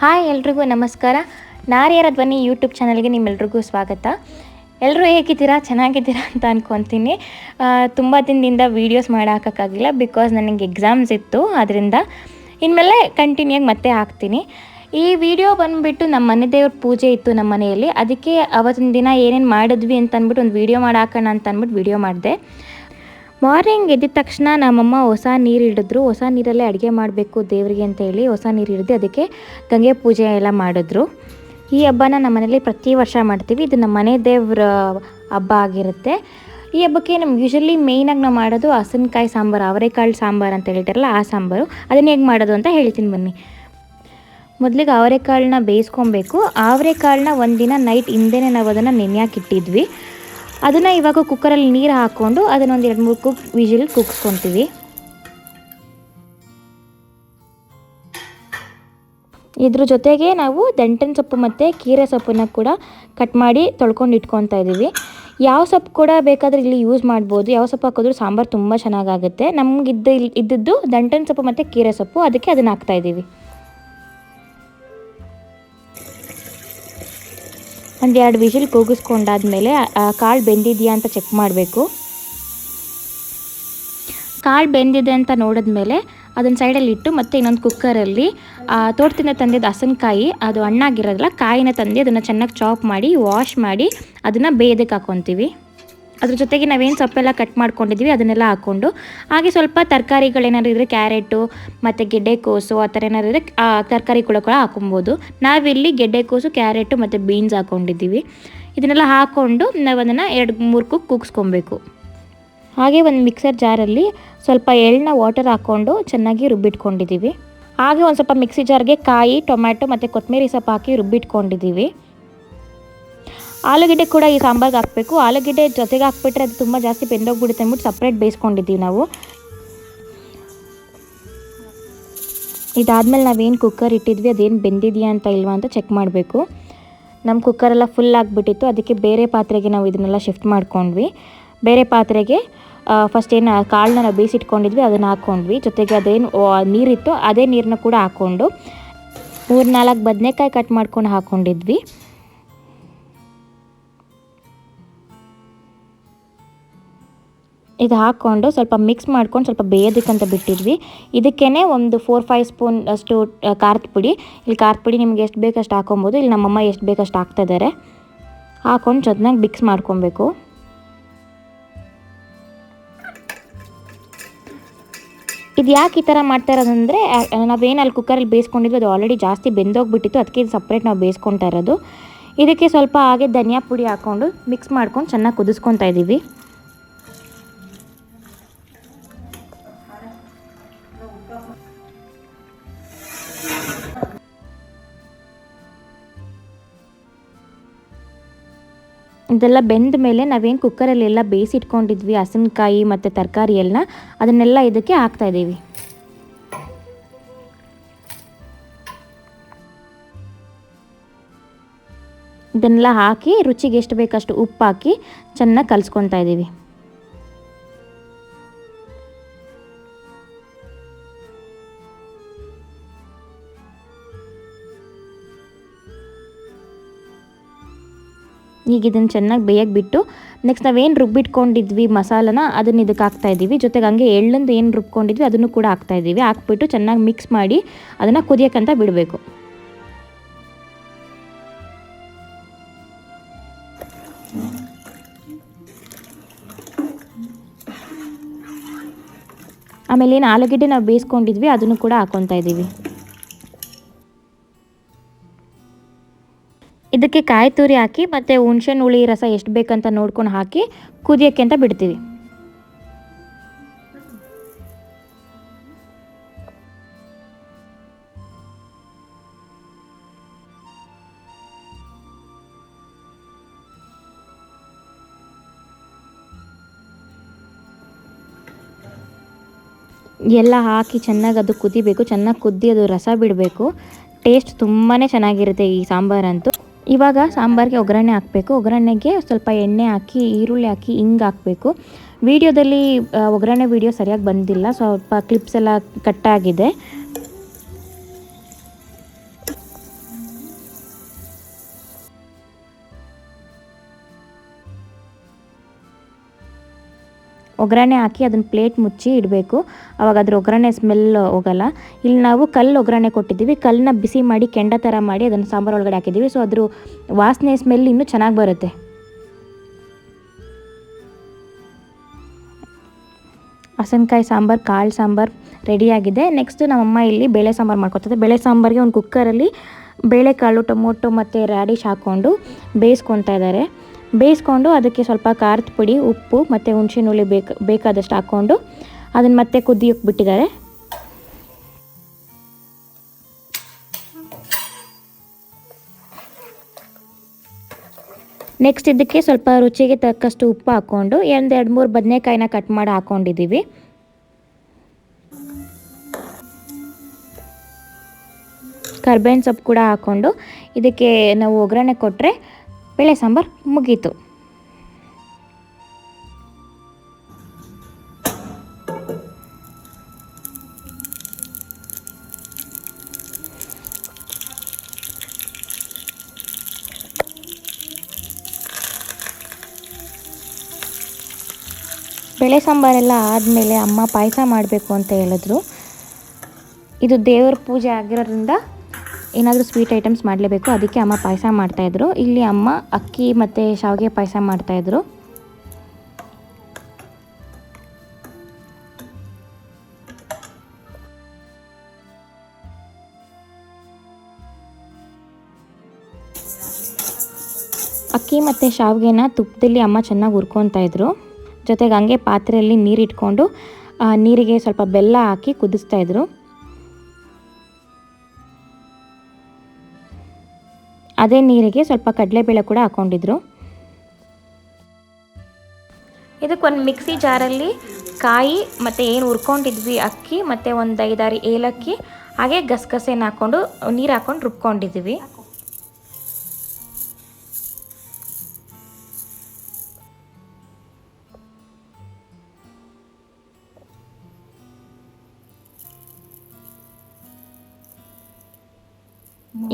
Hi ಎಲ್ರಿಗೂ ನಮಸ್ಕಾರ. ನಾರಿಯರ ಧ್ವನಿ ಯೂಟ್ಯೂಬ್ ಚಾನಲ್ಗೆ ನಿಮ್ಮೆಲ್ರಿಗೂ ಸ್ವಾಗತ. ಎಲ್ಲರೂ ಹೇಗಿದ್ದೀರಾ? ಚೆನ್ನಾಗಿದ್ದೀರಾ ಅಂತ ಅಂದ್ಕೊತೀನಿ ತುಂಬ ದಿನದಿಂದ ವೀಡಿಯೋಸ್ ಮಾಡೋಕ್ಕಾಗಿಲ್ಲ ಬಿಕಾಸ್ ನನಗೆ ಎಕ್ಸಾಮ್ಸ್ ಇತ್ತು. ಅದರಿಂದ ಇನ್ಮೇಲೆ ಕಂಟಿನ್ಯೂ ಆಗಿ ಮತ್ತೆ ಹಾಕ್ತೀನಿ. ಈ ವಿಡಿಯೋ ಬಂದುಬಿಟ್ಟು ನಮ್ಮ ಮನೆ ದೇವ್ರ ಪೂಜೆ ಇತ್ತು ನಮ್ಮ ಮನೆಯಲ್ಲಿ ಅದಕ್ಕೆ ಅವತ್ತಿನ ದಿನ ಏನೇನು ಮಾಡಿದ್ವಿ ಅಂತ ಅಂದ್ಬಿಟ್ಟು ಒಂದು ವೀಡಿಯೋ ಮಾಡಾಕೋಣ ಅಂತ ಅಂದ್ಬಿಟ್ಟು ವೀಡಿಯೋ ಮಾಡಿದೆ. ಮಾರ್ನಿಂಗ್ ಎದ್ದ ತಕ್ಷಣ ನಮ್ಮಮ್ಮ ಹೊಸ ನೀರು ಹಿಡಿದ್ರು. ಹೊಸ ನೀರಲ್ಲೇ ಅಡುಗೆ ಮಾಡಬೇಕು ದೇವರಿಗೆ ಅಂತ ಹೇಳಿ ಹೊಸ ನೀರು ಹಿಡಿದು ಅದಕ್ಕೆ ಗಂಗೆ ಪೂಜೆ ಎಲ್ಲ ಮಾಡಿದ್ರು. ಈ ಹಬ್ಬನ ನಮ್ಮ ಮನೇಲಿ ಪ್ರತಿ ವರ್ಷ ಮಾಡ್ತೀವಿ. ಇದು ನಮ್ಮ ಮನೆ ದೇವ್ರ ಹಬ್ಬ ಆಗಿರುತ್ತೆ. ಈ ಹಬ್ಬಕ್ಕೆ ನಮ್ಗೆ ಯೂಶಲಿ ಮೇಯ್ನಾಗಿ ನಾವು ಮಾಡೋದು ಹಸಿನಕಾಯಿ ಸಾಂಬಾರು, ಅವರೆಕಾಳು ಸಾಂಬಾರು ಅಂತ ಹೇಳ್ತಾರಲ್ಲ ಆ ಸಾಂಬಾರು. ಅದನ್ನ ಹೇಗೆ ಮಾಡೋದು ಅಂತ ಹೇಳ್ತೀನಿ ಬನ್ನಿ. ಮೊದಲಿಗೆ ಅವರೆಕಾಳನ್ನ ಬೇಯಿಸ್ಕೊಬೇಕು. ಅವರೆಕಾಳನ್ನ ಒಂದಿನ ನೈಟ್ ಹಿಂದೆನೇ ನಾವು ಅದನ್ನು ನೆನೆಯಾಕಿಟ್ಟಿದ್ವಿ ಅದನ್ನು ಇವಾಗ ಕುಕ್ಕರಲ್ಲಿ ನೀರು ಹಾಕ್ಕೊಂಡು ಅದನ್ನೊಂದು ಎರಡು ಮೂರು ಕುಕ್ ವಿಜಿಲ್ ಕುಗ್ಸ್ಕೊತೀವಿ ಇದ್ರ ಜೊತೆಗೆ ನಾವು ದಂಟನ್ ಸೊಪ್ಪು ಮತ್ತು ಕೀರೆ ಸೊಪ್ಪನ್ನು ಕೂಡ ಕಟ್ ಮಾಡಿ ತೊಳ್ಕೊಂಡು ಇಟ್ಕೊತಾ ಇದ್ದೀವಿ ಯಾವ ಸೊಪ್ಪು ಕೂಡ ಬೇಕಾದರೆ ಇಲ್ಲಿ ಯೂಸ್ ಮಾಡ್ಬೋದು. ಯಾವ ಸೊಪ್ಪು ಹಾಕಿದ್ರೂ ಸಾಂಬಾರು ತುಂಬ ಚೆನ್ನಾಗಾಗುತ್ತೆ. ನಮಗಿದ್ದ ಇದ್ದದ್ದು ದಂಟನ್ ಸೊಪ್ಪು ಮತ್ತು ಕೀರೆ ಸೊಪ್ಪು. ಅದಕ್ಕೆ ಅದನ್ನು ಹಾಕ್ತಾ ಒಂದು ಎರಡು ವಿಷಿಲ್ ಕೂಗಿಸ್ಕೊಂಡಾದ್ಮೇಲೆ ಕಾಳು ಬೆಂದಿದೆಯಾ ಅಂತ ಚೆಕ್ ಮಾಡಬೇಕು. ಕಾಳು ಬೆಂದಿದೆ ಅಂತ ನೋಡಿದ್ಮೇಲೆ ಅದನ್ನು ಸೈಡಲ್ಲಿ ಇಟ್ಟು ಮತ್ತು ಇನ್ನೊಂದು ಕುಕ್ಕರಲ್ಲಿ ತೋಟದಿಂದ ತಂದಿದ್ದ ಹಸನ್ಕಾಯಿ, ಅದು ಹಣ್ಣಾಗಿರೋದಿಲ್ಲ, ಕಾಯಿನ ತಂದು ಅದನ್ನು ಚೆನ್ನಾಗಿ ಚಾಪ್ ಮಾಡಿ ವಾಶ್ ಮಾಡಿ, ಅದನ್ನು ಬೇಯದಕ್ಕೆ ಹಾಕ್ಕೊತೀವಿ ಅದ್ರ ಜೊತೆಗೆ ನಾವೇನು ಸೊಪ್ಪೆಲ್ಲ ಕಟ್ ಮಾಡ್ಕೊಂಡಿದ್ವಿ, ಅದನ್ನೆಲ್ಲ ಹಾಕ್ಕೊಂಡು ಹಾಗೆ ಸ್ವಲ್ಪ ತರಕಾರಿಗಳೇನಾದ್ರು ಇದ್ದರೆ ಕ್ಯಾರೆಟು, ಮತ್ತು ಗೆಡ್ಡೆಕೋಸು ಆ ಥರ ಏನಾದ್ರು ಇದ್ದರೆ ತರಕಾರಿ ಕೂಡ ಹಾಕೊಬೋದು ನಾವಿಲ್ಲಿ ಗೆಡ್ಡೆಕೋಸು ಕ್ಯಾರೆಟು ಮತ್ತು ಬೀನ್ಸ್ ಹಾಕ್ಕೊಂಡಿದ್ದೀವಿ ಇದನ್ನೆಲ್ಲ ಹಾಕ್ಕೊಂಡು ನಾವು ಅದನ್ನು ಎರಡು ಮೂರು ಕುಕ್ ಕೂಗಿಸ್ಕೊಬೇಕು. ಹಾಗೆ ಒಂದು ಮಿಕ್ಸರ್ ಜಾರಲ್ಲಿ ಸ್ವಲ್ಪ ಎಳ್ಳನ್ನ ವಾಟರ್ ಹಾಕ್ಕೊಂಡು ಚೆನ್ನಾಗಿ ರುಬ್ಬಿಟ್ಕೊಂಡಿದ್ದೀವಿ. ಹಾಗೆ ಒಂದು ಸ್ವಲ್ಪ ಮಿಕ್ಸಿ ಜಾರ್ಗೆ ಕಾಯಿ ಟೊಮ್ಯಾಟೊ ಮತ್ತು ಕೊತ್ತಂಬರಿ ಸೊಪ್ಪು ಹಾಕಿ ರುಬ್ಬಿಟ್ಕೊಂಡಿದ್ದೀವಿ. ಆಲೂಗೆಡ್ಡೆ ಕೂಡ ಈ ಸಾಂಬಾರ್ಗೆ ಹಾಕಬೇಕು. ಆಲೂಗಡ್ಡೆ ಜೊತೆಗೆ ಹಾಕ್ಬಿಟ್ರೆ ಅದು ತುಂಬ ಜಾಸ್ತಿ ಬೆಂದೋಗ್ಬಿಡುತ್ತೆ ಅಂದ್ಬಿಟ್ಟು ಸಪ್ರೇಟ್ ಬೇಯಿಸ್ಕೊಂಡಿದ್ದೀವಿ ನಾವು. ಇದಾದಮೇಲೆ ನಾವೇನು ಕುಕ್ಕರ್ ಇಟ್ಟಿದ್ವಿ, ಅದೇನು ಬೆಂದಿದೆಯಾ ಅಂತ ಇಲ್ವಾ ಅಂತ ಚೆಕ್ ಮಾಡಬೇಕು. ನಮ್ಮ ಕುಕ್ಕರೆಲ್ಲ ಫುಲ್ ಆಗಿಬಿಟ್ಟಿತ್ತು. ಅದಕ್ಕೆ ಬೇರೆ ಪಾತ್ರೆಗೆ ನಾವು ಇದನ್ನೆಲ್ಲ ಶಿಫ್ಟ್ ಮಾಡ್ಕೊಂಡ್ವಿ. ಬೇರೆ ಪಾತ್ರೆಗೆ ಫಸ್ಟ್ ಏನು ಕಾಳನ್ನ ನಾವು ಬೇಯಿಸಿಟ್ಕೊಂಡಿದ್ವಿ, ಅದನ್ನು ಹಾಕ್ಕೊಂಡ್ವಿ ಜೊತೆಗೆ ಅದೇನು ನೀರಿತ್ತು, ಅದೇ ನೀರನ್ನ ಕೂಡ ಹಾಕ್ಕೊಂಡು ಮೂರು ನಾಲ್ಕು ಬದನೆಕಾಯಿ ಕಟ್ ಮಾಡ್ಕೊಂಡು ಹಾಕ್ಕೊಂಡಿದ್ವಿ ಇದು ಹಾಕ್ಕೊಂಡು ಸ್ವಲ್ಪ ಮಿಕ್ಸ್ ಮಾಡ್ಕೊಂಡು ಸ್ವಲ್ಪ ಬೇಯೋದಕ್ಕಂತ ಬಿಟ್ಟಿದ್ವಿ. ಇದಕ್ಕೇ ಒಂದು ಫೋರ್ ಫೈವ್ ಸ್ಪೂನ್ ಅಷ್ಟು ಖಾರದ ಪುಡಿ. ಇಲ್ಲಿ ಖಾರದ ಪುಡಿ ನಿಮ್ಗೆ ಎಷ್ಟು ಬೇಕಷ್ಟು ಹಾಕೊಬೋದು ಇಲ್ಲಿ ನಮ್ಮಮ್ಮ ಎಷ್ಟು ಬೇಕಷ್ಟು ಹಾಕ್ತಾಯಿದ್ದಾರೆ ಹಾಕ್ಕೊಂಡು ಚೆನ್ನಾಗಿ ಮಿಕ್ಸ್ ಮಾಡ್ಕೊಬೇಕು. ಇದು ಯಾಕೆ ಈ ಥರ ಮಾಡ್ತಾ ಇರೋದಂದರೆ ನಾವೇನು ಅಲ್ಲಿ ಕುಕ್ಕರಲ್ಲಿ ಬೇಯಿಸ್ಕೊಂಡಿದ್ವಿ, ಅದು ಆಲ್ರೆಡಿ ಜಾಸ್ತಿ ಬೆಂದೋಗ್ಬಿಟ್ಟಿತ್ತು. ಅದಕ್ಕೆ ಇದು ಸಪ್ರೇಟ್ ನಾವು ಬೇಯಿಸ್ಕೊತಾ ಇರೋದು. ಇದಕ್ಕೆ ಸ್ವಲ್ಪ ಹಾಗೆ ಧನಿಯಾ ಪುಡಿ ಹಾಕ್ಕೊಂಡು ಮಿಕ್ಸ್ ಮಾಡ್ಕೊಂಡು ಚೆನ್ನಾಗಿ ಕುದಿಸ್ಕೊತಾ ಇದ್ದೀವಿ ಇದೆಲ್ಲ ಬೆಂದ ಮೇಲೆ ನಾವೇನು ಕುಕ್ಕರಲ್ಲೆಲ್ಲ ಬೇಯಿಸಿಟ್ಕೊಂಡಿದ್ವಿ, ಹಸಿನಕಾಯಿ ಮತ್ತು ತರಕಾರಿ ಎಲ್ಲ ಅದನ್ನೆಲ್ಲ ಇದಕ್ಕೆ ಹಾಕ್ತಾ ಇದ್ದೀವಿ. ಇದನ್ನೆಲ್ಲ ಹಾಕಿ, ರುಚಿಗೆ ಎಷ್ಟು ಬೇಕಷ್ಟು ಉಪ್ಪು ಹಾಕಿ, ಚೆನ್ನಾಗಿ ಕಲಿಸ್ಕೊತಾ ಇದ್ದೀವಿ. ಈಗ ಇದನ್ನು ಚೆನ್ನಾಗಿ ಬೇಯಕ್ಕೆ ಬಿಟ್ಟು ನೆಕ್ಸ್ಟ್ ನಾವೇನು ರುಬ್ಬಿಟ್ಕೊಂಡಿದ್ವಿ ಮಸಾಲನ ಅದನ್ನ ಇದಕ್ಕೆ ಹಾಕ್ತಾ ಇದ್ದೀವಿ ಜೊತೆಗೆ ಹಂಗೆ ಎಳ್ಳಂದು ಏನು ರುಬ್ಕೊಂಡಿದ್ವಿ ಅದನ್ನು ಕೂಡ ಹಾಕ್ತಾ ಇದ್ದೀವಿ ಹಾಕ್ಬಿಟ್ಟು ಚೆನ್ನಾಗಿ ಮಿಕ್ಸ್ ಮಾಡಿ ಅದನ್ನು ಕುದಿಯೋಕ್ಕಂತ ಬಿಡಬೇಕು. ಆಮೇಲೆ ಏನು ಆಲೂಗಡ್ಡೆ ನಾವು ಬೇಯಿಸ್ಕೊಂಡಿದ್ವಿ ಅದನ್ನು ಕೂಡ ಹಾಕ್ಕೊತಾ ಇದ್ದೀವಿ ಇದಕ್ಕೆ ಕಾಯಿ ತುರಿ ಹಾಕಿ ಮತ್ತು ಹುಣ್ಸೆಹಣ್ಣು, ಹುಳಿ, ರಸ ಎಷ್ಟು ಬೇಕಂತ ನೋಡ್ಕೊಂಡು ಹಾಕಿ ಕುದಿಯೋಕ್ಕೆ ಅಂತ ಬಿಡ್ತೀವಿ. ಎಲ್ಲ ಹಾಕಿ ಚೆನ್ನಾಗಿ ಅದು ಕುದಿಬೇಕು, ಚೆನ್ನಾಗಿ ಕುದ್ದಿ ಅದು ರಸ ಬಿಡಬೇಕು. ಟೇಸ್ಟ್ ತುಂಬಾ ಚೆನ್ನಾಗಿರುತ್ತೆ ಈ ಸಾಂಬಾರಂತೂ. ಇವಾಗ ಸಾಂಬಾರಿಗೆ ಒಗ್ಗರಣೆ ಹಾಕಬೇಕು. ಒಗ್ಗರಣೆಗೆ ಸ್ವಲ್ಪ ಎಣ್ಣೆ ಹಾಕಿ, ಈರುಳ್ಳಿ ಹಾಕಿ, ಹಿಂಗೆ ಹಾಕಬೇಕು. ವಿಡಿಯೋದಲ್ಲಿ ಒಗ್ಗರಣೆ ವಿಡಿಯೋ ಸರಿಯಾಗಿ ಬಂದಿಲ್ಲ. ಸ್ವಲ್ಪ ಕ್ಲಿಪ್ಸ್ ಎಲ್ಲ ಕಟ್ಟಾಗಿದೆ ಒಗ್ಗರಣೆ ಹಾಕಿ ಅದನ್ನು ಪ್ಲೇಟ್ ಮುಚ್ಚಿ ಇಡಬೇಕು. ಅವಾಗ ಅದ್ರ ಒಗ್ಗರಣೆ ಸ್ಮೆಲ್ ಹೋಗಲ್ಲ. ಇಲ್ಲಿ ನಾವು ಕಲ್ಲು ಒಗ್ಗರಣೆ ಕೊಟ್ಟಿದ್ದೀವಿ. ಕಲ್ಲನ್ನ ಬಿಸಿ ಮಾಡಿ ಕೆಂಡ ಥರ ಮಾಡಿ ಅದನ್ನು ಸಾಂಬಾರು ಒಳಗಡೆ ಹಾಕಿದ್ದೀವಿ. ಸೊ ಅದ್ರ ವಾಸನೆ ಸ್ಮೆಲ್ ಇನ್ನೂ ಚೆನ್ನಾಗಿ ಬರುತ್ತೆ. ಹಸನ್ಕಾಯಿ ಸಾಂಬಾರು, ಕಾಳು ಸಾಂಬಾರು ರೆಡಿಯಾಗಿದೆ ನೆಕ್ಸ್ಟ್ ನಮ್ಮಮ್ಮ ಇಲ್ಲಿ ಬೇಳೆ ಸಾಂಬಾರು ಮಾಡ್ಕೊತದೆ. ಬೇಳೆ ಸಾಂಬಾರಿಗೆ ಒಂದು ಕುಕ್ಕರಲ್ಲಿ ಬೇಳೆಕಾಳು, ಟೊಮೊಟೊ ಮತ್ತು ರ್ಯಾಡಿಶ್ ಹಾಕ್ಕೊಂಡು ಬೇಯಿಸ್ಕೊತಾ ಇದ್ದಾರೆ. ಬೇಯಿಸ್ಕೊಂಡು ಅದಕ್ಕೆ ಸ್ವಲ್ಪ ಖಾರದ ಪುಡಿ, ಉಪ್ಪು ಮತ್ತು ಹುಣಸೆ ಹುಳಿ ಬೇಕು, ಬೇಕಾದಷ್ಟು ಹಾಕ್ಕೊಂಡು ಅದನ್ನು ಮತ್ತೆ ಕುದಿಯೋಕೆ ಬಿಟ್ಟಿದ್ದಾರೆ. ನೆಕ್ಸ್ಟ್ ಇದಕ್ಕೆ ಸ್ವಲ್ಪ ರುಚಿಗೆ ತಕ್ಕಷ್ಟು ಉಪ್ಪು ಹಾಕ್ಕೊಂಡು ಎರಡು ಎರಡು ಮೂರು ಬದನೆಕಾಯಿನ ಕಟ್ ಮಾಡಿ ಹಾಕ್ಕೊಂಡಿದ್ದೀವಿ ಕರ್ಬೇವಿನ ಸೊಪ್ಪು ಕೂಡ ಹಾಕ್ಕೊಂಡು ಇದಕ್ಕೆ ನಾವು ಒಗ್ಗರಣೆ ಕೊಟ್ಟರೆ ಬೇಳೆ ಸಾಂಬಾರು ಮುಗೀತು. ಬೇಳೆ ಸಾಂಬಾರೆಲ್ಲ ಆದಮೇಲೆ ಅಮ್ಮ ಪಾಯಸ ಮಾಡಬೇಕು ಅಂತ ಹೇಳಿದ್ರು. ಇದು ದೇವ್ರ ಪೂಜೆ ಆಗಿರೋದ್ರಿಂದ ಏನಾದರೂ ಸ್ವೀಟ್ ಐಟಮ್ಸ್ ಮಾಡಲೇಬೇಕು, ಅದಕ್ಕೆ ಅಮ್ಮ ಪಾಯಸ ಮಾಡ್ತಾಯಿದ್ರು ಇಲ್ಲಿ ಅಮ್ಮ ಅಕ್ಕಿ ಮತ್ತು ಶಾವಿಗೆ ಪಾಯಸ ಮಾಡ್ತಾಯಿದ್ರು ಅಕ್ಕಿ ಮತ್ತು ಶಾವಿಗೆನ ತುಪ್ಪದಲ್ಲಿ ಅಮ್ಮ ಚೆನ್ನಾಗಿ ಹುರ್ಕೊತಾ ಇದ್ರು. ಜೊತೆಗೆ ಹಂಗೆ ಪಾತ್ರೆಯಲ್ಲಿ ನೀರಿಟ್ಕೊಂಡು ನೀರಿಗೆ ಸ್ವಲ್ಪ ಬೆಲ್ಲ ಹಾಕಿ ಕುದಿಸ್ತಾ ಇದ್ರು. ಅದೇ ನೀರಿಗೆ ಸ್ವಲ್ಪ ಕಡಲೆಬೇಳೆ ಕೂಡ ಹಾಕ್ಕೊಂಡಿದ್ರು. ಇದಕ್ಕೊಂದು ಮಿಕ್ಸಿ ಜಾರಲ್ಲಿ ಕಾಯಿ ಮತ್ತು ಏನು ಹುರ್ಕೊಂಡಿದ್ವಿ, ಅಕ್ಕಿ ಮತ್ತು ಒಂದು ಐದಾರು ಏಲಕ್ಕಿ, ಹಾಗೆ ಗಸಗಸೆನ ಹಾಕ್ಕೊಂಡು, ನೀರು ಹಾಕ್ಕೊಂಡು ರುಬ್ಕೊಂಡಿದ್ದೀವಿ.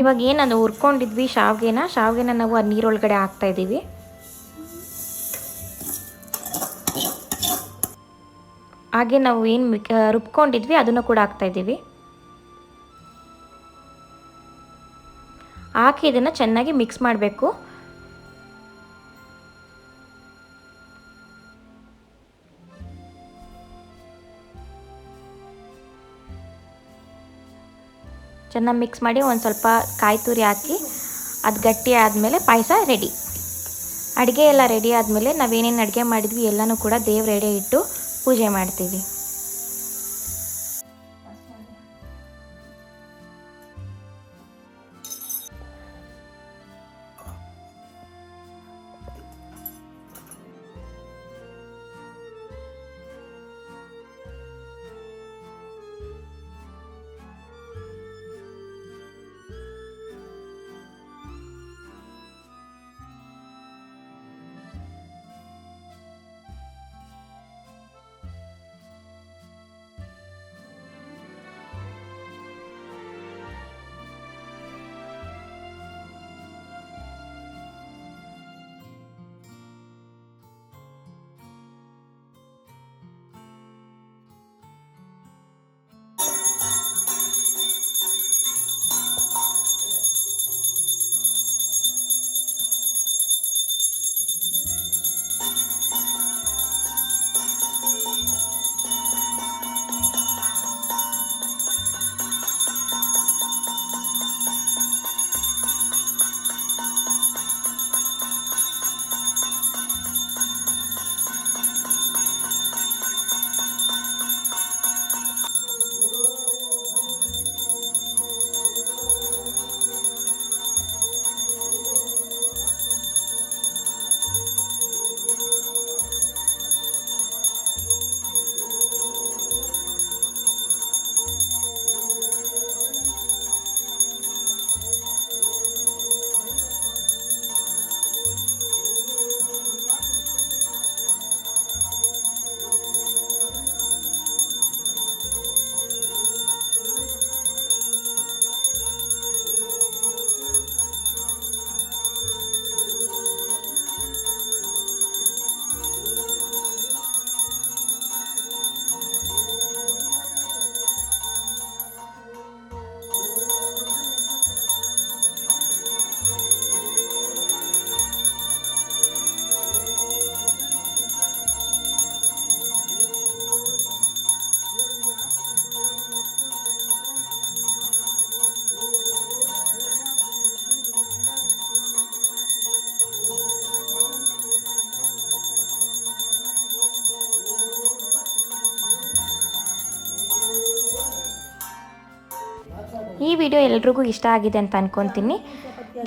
ಇವಾಗ ಏನನ್ನು ಹುರ್ಕೊಂಡಿದ್ವಿ ಶಾವ್ಗೆನ. ಶಾವ್ಗೆನ ನಾವು ಆ ನೀರೊಳಗಡೆ ಹಾಕ್ತಾ ಇದ್ದೀವಿ. ಹಾಗೆ ನಾವು ಏನು ರುಬ್ಕೊಂಡಿದ್ವಿ, ಅದನ್ನು ಕೂಡ ಹಾಕ್ತಾ ಇದ್ದೀವಿ. ಹಾಕಿ ಇದನ್ನು ಚೆನ್ನಾಗಿ ಮಿಕ್ಸ್ ಮಾಡಬೇಕು. ಚೆನ್ನಾಗಿ ಮಿಕ್ಸ್ ಮಾಡಿ ಒಂದು ಸ್ವಲ್ಪ ಕಾಯಿ ತುರಿ ಹಾಕಿ, ಅದು ಗಟ್ಟಿ ಆದಮೇಲೆ ಪಾಯಸ ರೆಡಿ ಅಡುಗೆ ಎಲ್ಲ ರೆಡಿ ಆದಮೇಲೆ ನಾವೇನೇನು ಅಡುಗೆ ಮಾಡಿದ್ವಿ ಎಲ್ಲನೂ ಕೂಡ ದೇವ್ರ ಎಡೆ ಇಟ್ಟು ಪೂಜೆ ಮಾಡ್ತೀವಿ. ವಿಡಿಯೋ ಎಲ್ರಿಗೂ ಇಷ್ಟ ಆಗಿದೆ ಅಂತ ಅನ್ಕೊಂತೀನಿ.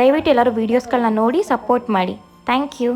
ದಯವಿಟ್ಟು ಎಲ್ಲರೂ ವೀಡಿಯೋಸ್ಗಳನ್ನ ನೋಡಿ ಸಪೋರ್ಟ್ ಮಾಡಿ. Thank you